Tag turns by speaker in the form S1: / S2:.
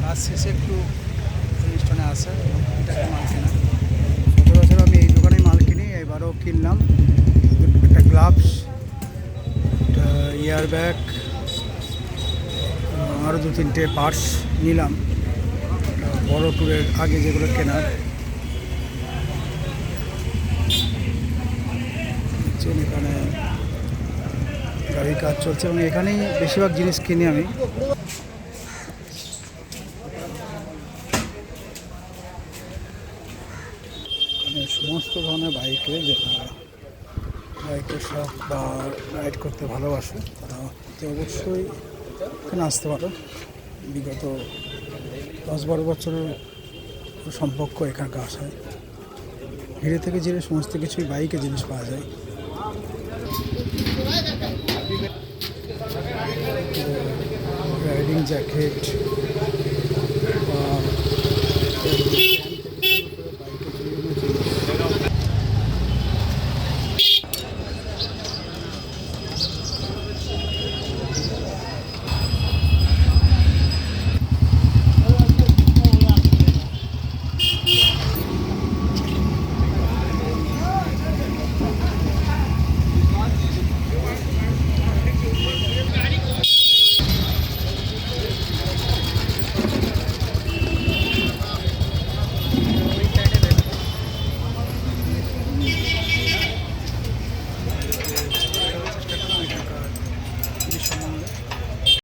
S1: কাজ শেষে একটু অনুষ্ঠানে আসে এবং টুকিটাকি মাল কেনা। সচরাচর আমি এই দোকানেই মাল কিনি, এবারও কিনলাম। একটা গ্লাভস, একটা ইয়ার ব্যাগ, আরও দু তিনটে পার্স নিলাম। বড় ট্যুরের আগে যেগুলো কেনার। এখানে গাড়ির কাজ চলছে, এবং এখানেই বেশিরভাগ জিনিস কিনি আমি। এখানে সমস্ত ধরনের বাইকে যারা বাইকের শখ বা রাইড করতে ভালোবাসে, তারা অবশ্যই এখানে আসতে পারো। বিগত দশ বারো বছরের সম্পর্ক এখানকার আসায় ধীরে থেকে ধীরে সমস্ত কিছুই বাইকে জিনিস পাওয়া যায়। Riding jacket